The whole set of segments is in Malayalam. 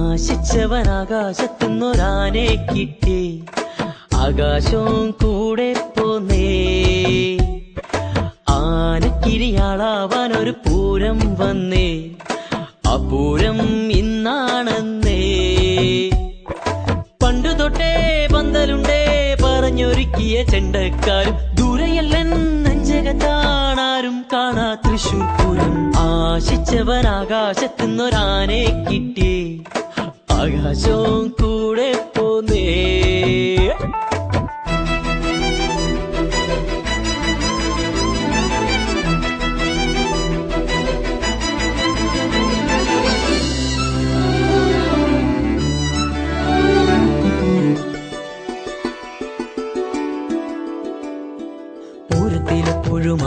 ആശിച്ചവൻ ആകാശത്തുനിന്നൊരാനെ കിട്ടി. ആകാശവും കൂടെ പോന്നേ. ആനക്കിരിയാളാവാൻ ഒരു പൂരം വന്നേ. ആ പൂരം ഇന്നാണെന്നേ. പണ്ടു തൊട്ടേ പന്തലുണ്ടേ പറഞ്ഞൊരുക്കിയ ചെണ്ടക്കാരും ദൂരയല്ലൻ നെഞ്ചകത്താണാരും കാണാ തൃശൂർ പൂരം ആശിച്ചവൻ ആകാശത്തുനിന്നൊരാനെ കിട്ടി.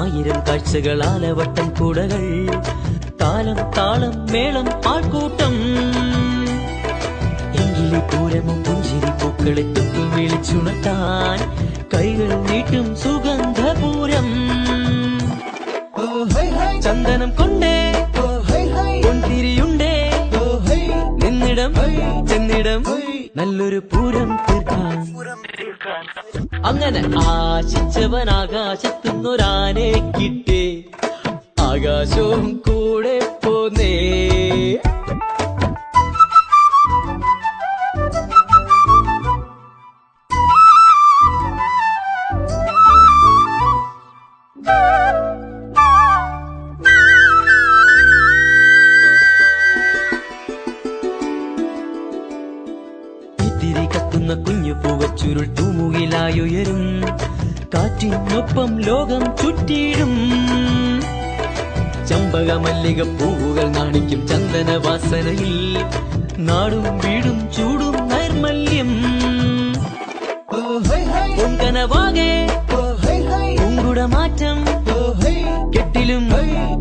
ആയിരം കാഴ്ചകൾ ആലവട്ടം കൂടകൾ. താലം താളം മേളം ആൾക്കൂട്ടം. എങ്കിലെ പൂരമോ പുഞ്ചിരി പൂക്കളെ തൊട്ടു വിളിച്ചുണർത്താൻ കൈകൾ നീട്ടും സുഗന്ധപൂരം. ചന്ദനം കൊണ്ടേ പൊൻതിരിയുണ്ടേ. നിന്നിടം ചെന്നിടം നല്ലൊരു പൂരം തീർക്കാൻ. അങ്ങനെ ആശിച്ചവൻ ആകാശത്തുനിന്നൊരാനെ കിട്ടേ. ആകാശവും ഇത്തിരി കത്തുന്ന കുഞ്ഞു പൂവച്ചുരുൾ തൂമുകിലായുയരും. കാറ്റിനൊപ്പം ലോകം ചുറ്റിയിടും. ചമ്പക മല്ലിക പൂവുകൾ നാണിക്കും ചന്ദന വാസനയിൽ നാടും വീടും ചൂടും നൈർമല്യം. കുങ്കുടമാറ്റം കെട്ടിലും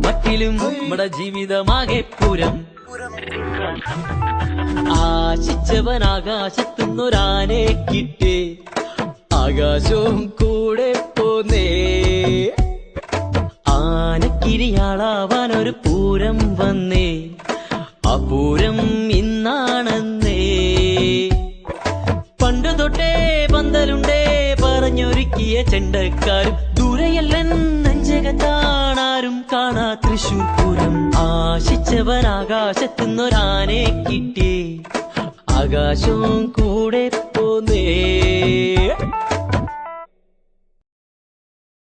മട്ടിലും നമ്മുടെ ജീവിതമാകെ പൂരം. ആശിച്ചവൻ ആകാശത്തുനിന്നൊരാനെ കിട്ടി. ആകാശവും കൂടെ പോന്നേ. ആനക്കിരിയാളാവാൻ ഒരു പൂരം വന്നേ. ആ പൂരം ഇന്നാണെന്നേ. പണ്ട് തൊട്ടേ പന്തലുണ്ടേ പറഞ്ഞൊരുക്കിയ ചെണ്ടക്കാരും ദൂരെയല്ലൻ നെഞ്ചകത്താണാരും കാണാ തൃശൂർ പൂരം ആശിച്ചവൻ ആകാശത്തുനിന്നൊരാനെ കിട്ടി. ആകാശവും കൂടെ പോന്നേ.